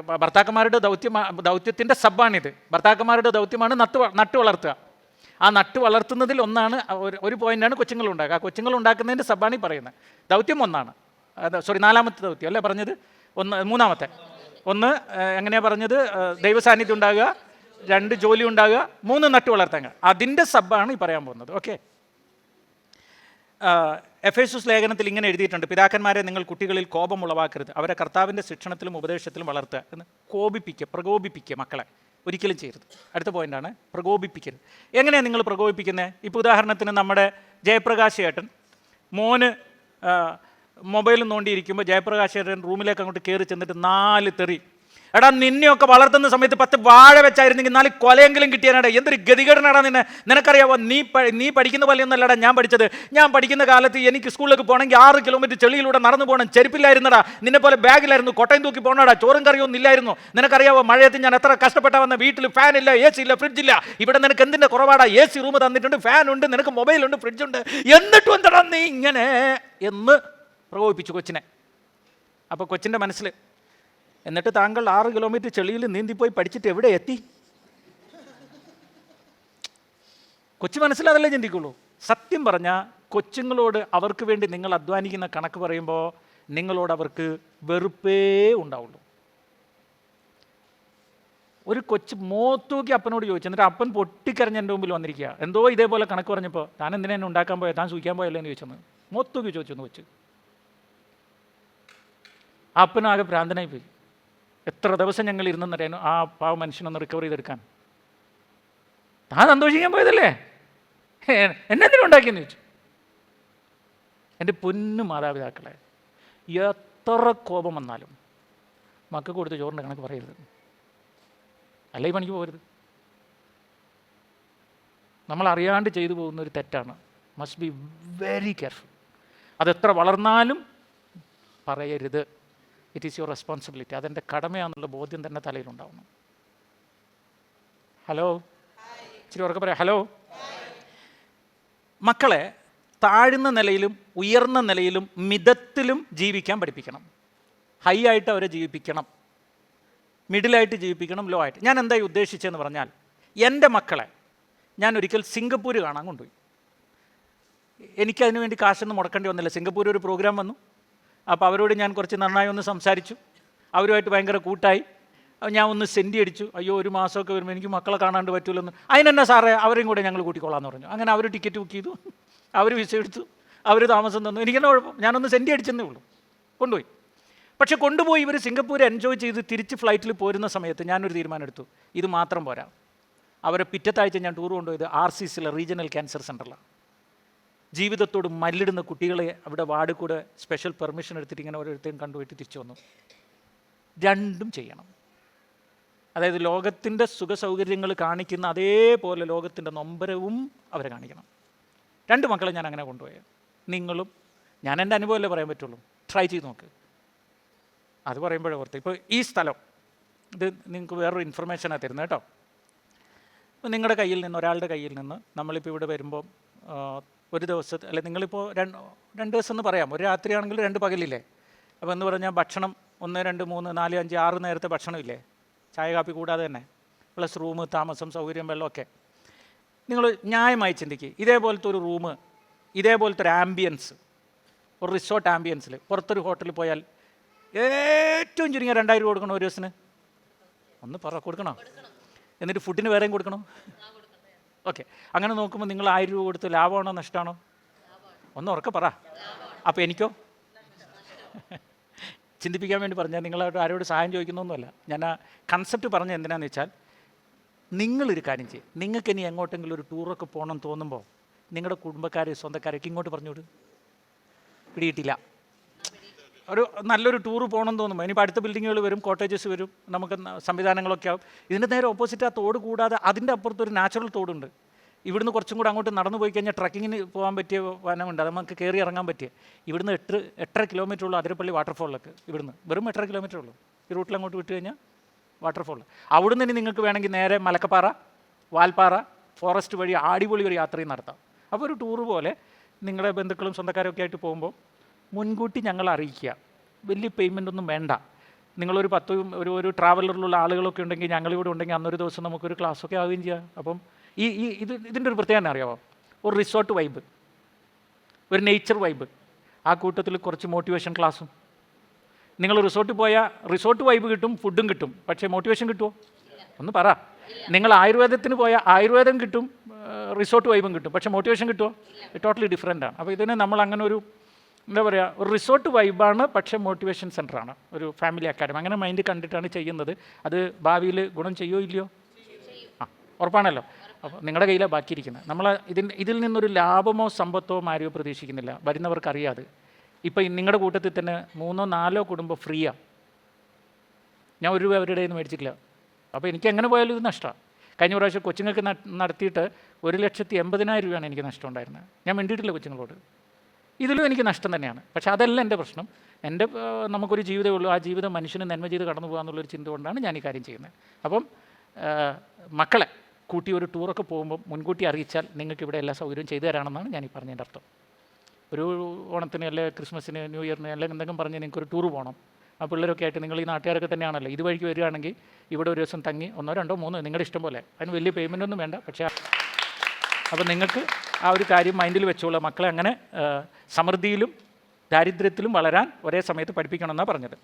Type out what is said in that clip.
ഭർത്താക്കന്മാരുടെ ദൗത്യം ദൗത്യത്തിന്റെ സബ്ബാണിത്. ഭർത്താക്കന്മാരുടെ ദൗത്യമാണ് നട്ട് നട്ട് വളർത്തുക. ആ നട്ട് വളർത്തുന്നതിൽ ഒന്നാണ് ഒരു പോയിന്റാണ് കൊച്ചുങ്ങൾ ഉണ്ടാക്കുക ആ കൊച്ചുങ്ങൾ ഉണ്ടാക്കുന്നതിന്റെ സബ്ബാണി പറയുന്നത്. ദൗത്യം ഒന്നാണ്. സോറി നാലാമത്തെ ദൗത്യം. അല്ലേ പറഞ്ഞത്? ഒന്ന് മൂന്നാമത്തെ. ഒന്ന് എങ്ങനെയാണ് എങ്ങനെയാ പറഞ്ഞത്? ദൈവ ദൈവസാന്നിധ്യം ഉണ്ടാകുക. രണ്ട് ജോലി ഉണ്ടാകുക. മൂന്ന് നട്ട് വളർത്തുക. അതിന്റെ സബ്ബാണ് ഈ പറയാൻ പോകുന്നത്. ഓക്കെ? എഫ് എസ് ലേഖനത്തിൽ ഇങ്ങനെ എഴുതിയിട്ടുണ്ട് പിതാക്കന്മാരെ നിങ്ങൾ കുട്ടികളിൽ കോപം ഉളവാക്കരുത് അവരെ കർത്താവിന്റെ ശിക്ഷണത്തിലും ഉപദേശത്തിലും വളർത്തുക എന്ന് കോപിപ്പിക്കുക പ്രകോപിപ്പിക്കുക മക്കളെ. ഒരിക്കലും ചെയ്യരുത്. അടുത്ത പോയിന്റാണ് പ്രകോപിപ്പിക്കരുത്. എങ്ങനെയാണ് നിങ്ങൾ പ്രകോപിപ്പിക്കുന്നത് ഇപ്പോൾ ഉദാഹരണത്തിന് നമ്മുടെ ജയപ്രകാശ് ഏട്ടൻ മോന് മൊബൈൽ നോണ്ടിയിരിക്കുമ്പോൾ ജയപ്രകാശ് ഏട്ടൻ റൂമിലേക്ക് അങ്ങോട്ട് കയറി ചെന്നിട്ട് നാല് തെറി എടാ നിന്നെയൊക്കെ വളർത്തുന്ന സമയത്ത് പത്ത് വാഴ വെച്ചായിരുന്നെങ്കിൽ നാല് കൊലയെങ്കിലും കിട്ടിയാനടാ. എന്തൊരു ഗതികേടനാടാ നിന്നെ. നിനക്കറിയാവോ? നീ നീ പഠിക്കുന്ന പോലെയൊന്നല്ലടാ ഞാൻ പഠിച്ചത്. ഞാൻ പഠിക്കുന്ന കാലത്ത് എനിക്ക് സ്കൂളിലേക്ക് പോകണമെങ്കിൽ ആറ് കിലോമീറ്റർ ചെളിയിലൂടെ നടന്നു പോകണം. ചെരുപ്പില്ലായിരുന്നടാ. നിന്നെ പോലെ ബാഗിലായിരുന്നു. കൊട്ടയം തൂക്കി പോകണടാ. ചോറും കറിയൊന്നും ഇല്ലായിരുന്നു. നിനക്കറിയാവോ? മഴയത്ത് ഞാൻ എത്ര കഷ്ടപ്പെട്ടാ വന്ന. വീട്ടിൽ ഫാൻ ഇല്ല എ സി ഇല്ല ഫ്രിഡ്ജ് ഇല്ല. ഇവിടെ നിനക്ക് എന്തിന്റെ കുറവാടാ? എ സി റൂം തന്നിട്ടുണ്ട് ഫാൻ ഉണ്ട് നിനക്ക് മൊബൈലുണ്ട് ഫ്രിഡ്ജുണ്ട് എന്നിട്ടും എന്താടാ നീ ഇങ്ങനെ എന്ന് പ്രകോപിപ്പിച്ചു കൊച്ചിനെ. അപ്പോൾ കൊച്ചിന്റെ മനസ്സിൽ എന്നിട്ട് താങ്കൾ ആറ് കിലോമീറ്റർ ചെളിയിൽ നീന്തിപ്പോയി പഠിച്ചിട്ട് എവിടെ എത്തി? കൊച്ചു മനസ്സിലതല്ലേ ചിന്തിക്കുള്ളൂ. സത്യം പറഞ്ഞാൽ കൊച്ചുങ്ങളോട് അവർക്ക് വേണ്ടി നിങ്ങൾ അധ്വാനിക്കുന്ന കണക്ക് പറയുമ്പോൾ നിങ്ങളോട് അവർക്ക് വെറുപ്പേ ഉണ്ടാവുള്ളൂ. ഒരു കൊച്ച് മോത്തൂക്കി അപ്പനോട് ചോദിച്ചു. എന്നിട്ട് അപ്പൻ പൊട്ടിക്കരഞ്ഞ് എന്റെ മുമ്പിൽ വന്നിരിക്കുക. എന്തോ ഇതേപോലെ കണക്ക് പറഞ്ഞപ്പോൾ താൻ എന്തിനാ എന്നെ ഉണ്ടാക്കാൻ പോയത് താൻ സൂഹിക്കാൻ പോയല്ലോ? എന്ന് ചോദിച്ചെന്ന് മോത്തൂക്കി ചോദിച്ചു കൊച്ചു. ആ അപ്പനാകെ ഭ്രാന്തനായി പോയി എത്ര ദിവസം ഞങ്ങൾ ഇരുന്നെന്നറിയാനോ? ആ പാവ മനുഷ്യനൊന്ന് റിക്കവർ ചെയ്തെടുക്കാൻ. താൻ സന്തോഷിക്കാൻ പോയതല്ലേ? എന്നെന്തിനും ഉണ്ടാക്കിയെന്ന് ചോദിച്ചു. എന്റെ പൊന്നു മാതാപിതാക്കളെ എത്ര കോപം വന്നാലും മക്കൾക്ക് കൊടുത്ത് ചോറിന്റെ കണക്ക് പറയരുത്. അല്ല പണിക്ക് പോകരുത്? നമ്മൾ അറിയാണ്ട് ചെയ്തു പോകുന്ന ഒരു തെറ്റാണ്. മസ്റ്റ് ബി വെരി കെയർഫുൾ അതെത്ര വളർന്നാലും പറയരുത്. ഇറ്റ് ഈസ് യുവർ റെസ്പോൺസിബിലിറ്റി അതെന്റെ കടമയാണെന്നുള്ള ബോധ്യം തന്നെ തലയിലുണ്ടാവണം ഹലോ ഇച്ചിരി ഉറക്കെ പറയാം. ഹലോ മക്കളെ താഴ്ന്ന നിലയിലും ഉയർന്ന നിലയിലും മിതത്തിലും ജീവിക്കാൻ പഠിപ്പിക്കണം. ഹൈ ആയിട്ട് അവരെ ജീവിപ്പിക്കണം. മിഡിലായിട്ട് ജീവിപ്പിക്കണം ലോ ആയിട്ട്. ഞാൻ എന്തായി ഉദ്ദേശിച്ചതെന്ന് പറഞ്ഞാൽ എന്റെ മക്കളെ ഞാൻ ഒരിക്കൽ സിംഗപ്പൂർ കാണാൻ കൊണ്ടുപോയി. എനിക്കതിനു വേണ്ടി കാശൊന്നും മുടക്കേണ്ടി വന്നില്ല. സിംഗപ്പൂർ ഒരു പ്രോഗ്രാം വന്നു. അപ്പോൾ അവരോട് ഞാൻ കുറച്ച് നന്നായി ഒന്ന് സംസാരിച്ചു. അവരുമായിട്ട് ഭയങ്കര കൂട്ടായി. ഞാൻ ഒന്ന് സെന്റി അടിച്ചു. അയ്യോ ഒരു മാസമൊക്കെ വരുമ്പോൾ എനിക്ക് മക്കളെ കാണാണ്ട് പറ്റൂലെന്ന്. അതിനെന്നെ സാറേ അവരെയും കൂടെ ഞങ്ങൾ കൂട്ടിക്കോളാന്ന് പറഞ്ഞു. അങ്ങനെ അവർ ടിക്കറ്റ് ബുക്ക് ചെയ്തു. അവർ വിസ എടുത്തു. അവർ താമസം തന്നു. എനിക്കെന്നെ കുഴപ്പം? ഞാനൊന്ന് സെന്റി അടിച്ചെന്നേ ഉള്ളൂ. കൊണ്ടുപോയി. പക്ഷേ കൊണ്ടുപോയി ഇവർ സിംഗപ്പൂർ എൻജോയ് ചെയ്ത് തിരിച്ച് ഫ്ലൈറ്റിൽ പോരുന്ന സമയത്ത് ഞാനൊരു തീരുമാനം എടുത്തു. ഇത് മാത്രം പോരാ. അവരെ പിറ്റത്താഴ്ച ഞാൻ ടൂർ കൊണ്ടുപോയത് ആർ സി സിയിലെ റീജിയണൽ ക്യാൻസർ സെന്ററിലാണ് ജീവിതത്തോട് മല്ലിടുന്ന കുട്ടികളെ അവിടെ വാർഡ് കൂടെ സ്പെഷ്യൽ പെർമിഷൻ എടുത്തിട്ട് ഇങ്ങനെ ഓരോരുത്തരും കണ്ടുപോയിട്ട് തിരിച്ചു വന്നു. രണ്ടും ചെയ്യണം. അതായത് ലോകത്തിന്റെ സുഖ സൗകര്യങ്ങൾ കാണിക്കുന്ന അതേപോലെ ലോകത്തിന്റെ നൊമ്പരവും അവരെ കാണിക്കണം. രണ്ട് മക്കളെ ഞാൻ അങ്ങനെ കൊണ്ടുപോയത് നിങ്ങളും ഞാൻ എന്റെ അനുഭവമല്ലേ പറയാൻ പറ്റുള്ളൂ. ട്രൈ ചെയ്ത് നോക്ക്. അത് പറയുമ്പോഴേ ഓർത്ത്. ഇപ്പോൾ ഈ സ്ഥലം ഇത് നിങ്ങൾക്ക് വേറൊരു ഇൻഫർമേഷനാണ് തരുന്നത് കേട്ടോ. നിങ്ങളുടെ കയ്യിൽ നിന്ന് ഒരാളുടെ കയ്യിൽ നിന്ന് നമ്മളിപ്പോൾ ഇവിടെ വരുമ്പോൾ ഒരു ദിവസത്തെ അല്ലെ നിങ്ങളിപ്പോൾ രണ്ട് രണ്ട് ദിവസം എന്ന് പറയാം. ഒരു രാത്രിയാണെങ്കിൽ രണ്ട് പകലില്ലേ? അപ്പോൾ എന്ന് പറഞ്ഞാൽ ഭക്ഷണം ഒന്ന് രണ്ട് മൂന്ന് നാല് അഞ്ച് ആറ് നേരത്തെ ഭക്ഷണമില്ലേ ചായ കാപ്പി കൂടാതെ തന്നെ. പ്ലസ് റൂം താമസം സൗകര്യം വെള്ളമൊക്കെ നിങ്ങൾ ന്യായമായി ചിന്തിക്കുക ഇതേപോലത്തെ ഒരു റൂം ഇതേപോലത്തെ ഒരു ആംബിയൻസ് ഒരു റിസോർട്ട് ആംബിയൻസിൽ പുറത്തൊരു ഹോട്ടലിൽ പോയാൽ ഏറ്റവും ചുരുങ്ങിയ രണ്ടായിരം രൂപ കൊടുക്കണോ ഒരു ദിവസത്തിന്? ഒന്ന് പറ കൊടുക്കണോ? എന്നിട്ട് ഫുഡിന് വേറെയും കൊടുക്കണോ? ഓക്കെ. അങ്ങനെ നോക്കുമ്പോൾ നിങ്ങൾ ആയിരം രൂപ കൊടുത്ത് ലാഭമാണോ നഷ്ടമാണോ? ഒന്ന് ഉറക്കെ പറ. അപ്പോൾ എനിക്കോ? ചിന്തിപ്പിക്കാൻ വേണ്ടി പറഞ്ഞാൽ നിങ്ങൾ ആരോട് സഹായം ചോദിക്കുന്നൊന്നുമല്ല. ഞാൻ ആ കൺസെപ്റ്റ് പറഞ്ഞ എന്തിനാന്ന് വെച്ചാൽ നിങ്ങളൊരു കാര്യം ചെയ്യും. നിങ്ങൾക്ക് ഇനി എങ്ങോട്ടെങ്കിലും ഒരു ടൂറൊക്കെ പോകണം തോന്നുമ്പോൾ നിങ്ങളുടെ കുടുംബക്കാരെ സ്വന്തക്കാരൊക്കെ ഇങ്ങോട്ട് പറഞ്ഞുവിട്. പിടിയിട്ടില്ല ഒരു നല്ലൊരു ടൂർ പോകണം തോന്നുമ്പോൾ ഇനിയിപ്പോൾ അടുത്ത ബിൽഡിങ്ങുകൾ വരും കോട്ടേജസ് വരും നമുക്ക് സംവിധാനങ്ങളൊക്കെ ആവും. ഇതിന്റെ നേരെ ഓപ്പോസിറ്റ് ആ തോട് കൂടാതെ അതിന്റെ അപ്പുറത്തൊരു നാച്ചുറൽ തോടുണ്ട്. ഇവിടുന്ന് കുറച്ചും കൂടെ അങ്ങോട്ട് നടന്നു പോയി കഴിഞ്ഞാൽ ട്രക്കിങ്ങിന് പോകാൻ പറ്റിയ വനമുണ്ട്. അത് നമുക്ക് കയറി ഇറങ്ങാൻ പറ്റിയ. ഇവിടുന്ന് എട്ട് എട്ടര കിലോമീറ്റർ ഉള്ളൂ അതിരപ്പള്ളി വാട്ടർഫോളിലൊക്കെ ഇവിടുന്ന്. വെറും എട്ടര കിലോമീറ്റർ ഉള്ളൂ. ഈ റൂട്ടിൽ അങ്ങോട്ട് വിട്ട് കഴിഞ്ഞാൽ വാട്ടർഫോൾ അവിടുന്ന് ഇനി നിങ്ങൾക്ക് വേണമെങ്കിൽ നേരെ മലക്കപ്പാറ വാൽപ്പാറ ഫോറസ്റ്റ് വഴി അടിപൊളി ഒരു യാത്രയും നടത്താം. അപ്പോൾ ഒരു ടൂറ് പോലെ നിങ്ങളുടെ ബന്ധുക്കളും സ്വന്തക്കാരൊക്കെ ആയിട്ട് പോകുമ്പോൾ മുൻകൂട്ടി ഞങ്ങൾ അറിയിക്കുക വലിയ പേയ്മെന്റ് ഒന്നും വേണ്ട. നിങ്ങളൊരു പത്ത് ഒരു ഒരു ട്രാവലറിലുള്ള ആളുകളൊക്കെ ഉണ്ടെങ്കിൽ ഞങ്ങളിവിടെ ഉണ്ടെങ്കിൽ അന്നൊരു ദിവസം നമുക്കൊരു ക്ലാസ്സൊക്കെ ആവുകയും ചെയ്യാം. അപ്പം ഈ ഈ ഇത് ഇതിന്റെ ഒരു പ്രത്യേകത അറിയാമോ ഒരു റിസോർട്ട് വൈബ് ഒരു നേച്ചർ വൈബ് ആ കൂട്ടത്തിൽ കുറച്ച് മോട്ടിവേഷൻ ക്ലാസ്സും നിങ്ങൾ റിസോർട്ടിൽ പോയാൽ റിസോർട്ട് വൈബ് കിട്ടും ഫുഡും കിട്ടും. പക്ഷേ മോട്ടിവേഷൻ കിട്ടുമോ ഒന്ന് പറ. നിങ്ങൾ ആയുർവേദത്തിന് പോയാൽ ആയുർവേദം കിട്ടും റിസോർട്ട് വൈബും കിട്ടും. പക്ഷേ മോട്ടിവേഷൻ കിട്ടുമോ ടോട്ടലി ഡിഫറെന്റ് ആണ്. അപ്പോൾ ഇതിനെ നമ്മൾ അങ്ങനെ ഒരു എന്താ പറയുക ഒരു റിസോർട്ട് വൈബാണ് പക്ഷേ മോട്ടിവേഷൻ സെന്ററാണ് ഒരു ഫാമിലി അക്കാഡമി. അങ്ങനെ മൈൻഡ് കണ്ടിട്ടാണ് ചെയ്യുന്നത്. അത് ഭാവിയിൽ ഗുണം ചെയ്യോ ഇല്ലയോ? ആ ഉറപ്പാണല്ലോ. അപ്പോൾ നിങ്ങളുടെ കയ്യിലാണ് ബാക്കിയിരിക്കുന്നത്. നമ്മൾ ഇതിന്റെ ഇതിൽ നിന്നൊരു ലാഭമോ സമ്പത്തോ ആരെയോ പ്രതീക്ഷിക്കുന്നില്ല. വരുന്നവർക്ക് അറിയാതെ ഇപ്പം നിങ്ങളുടെ കൂട്ടത്തിൽ തന്നെ മൂന്നോ നാലോ കുടുംബം ഫ്രീയാണ് ഞാൻ ഒരു രൂപ അവരുടെ നിന്ന് മേടിച്ചിട്ടില്ല. അപ്പോൾ എനിക്ക് എങ്ങനെ പോയാലും ഇത് നഷ്ടമാണ് കഴിഞ്ഞ പ്രാവശ്യം കൊച്ചുങ്ങൾക്ക് നട്- നടത്തിയിട്ട് ഒരു ലക്ഷത്തി എൺപതിനായിരം രൂപയാണ് എനിക്ക് നഷ്ടം ഉണ്ടായിരുന്നത്. ഞാൻ മിണ്ടിയിട്ടില്ല കൊച്ചുങ്ങളോട്. ഇതിലും എനിക്ക് നഷ്ടം തന്നെയാണ്. പക്ഷേ അതല്ല എന്റെ പ്രശ്നം. എന്റെ നമുക്കൊരു ജീവിതമേ ഉള്ളൂ. ആ ജീവിതം മനുഷ്യന് നന്മ ചെയ്ത് കടന്നു പോകാമെന്നുള്ളൊരു ചിന്ത കൊണ്ടാണ് ഞാൻ ഈ കാര്യം ചെയ്യുന്നത്. അപ്പം മക്കളെ കൂട്ടി ഒരു ടൂറൊക്കെ പോകുമ്പോൾ മുൻകൂട്ടി അറിയിച്ചാൽ നിങ്ങൾക്ക് ഇവിടെ എല്ലാ സൗകര്യവും ചെയ്തു തരാണെന്നാണ് ഞാൻ ഈ പറഞ്ഞതിന്റെ അർത്ഥം. ഒരു ഓണത്തിന് അല്ലെ ക്രിസ്മസിന് ന്യൂ ഇയറിന് അല്ലെങ്കിൽ എന്തെങ്കിലും പറഞ്ഞ് നിങ്ങൾക്ക് ഒരു ടൂർ പോകണം. ആ പിള്ളേരൊക്കെ ആയിട്ട് നിങ്ങൾ ഈ നാട്ടുകാരൊക്കെ തന്നെയാണല്ലോ. ഇതുവഴിക്ക് വരികയാണെങ്കിൽ ഇവിടെ ഒരു ദിവസം തങ്ങി ഒന്നോ രണ്ടോ മൂന്നോ നിങ്ങളുടെ ഇഷ്ടം പോലെ. അതിന് വലിയ പേയ്മെന്റ് ഒന്നും വേണ്ട. പക്ഷേ അപ്പോൾ നിങ്ങൾക്ക് ആ ഒരു കാര്യം മൈൻഡിൽ വെച്ചോളൂ. മക്കളെ അങ്ങനെ സമൃദ്ധിയിലും ദാരിദ്ര്യത്തിലും വളരാൻ ഒരേ സമയത്ത് പഠിപ്പിക്കണമെന്നാണ് പറഞ്ഞത്.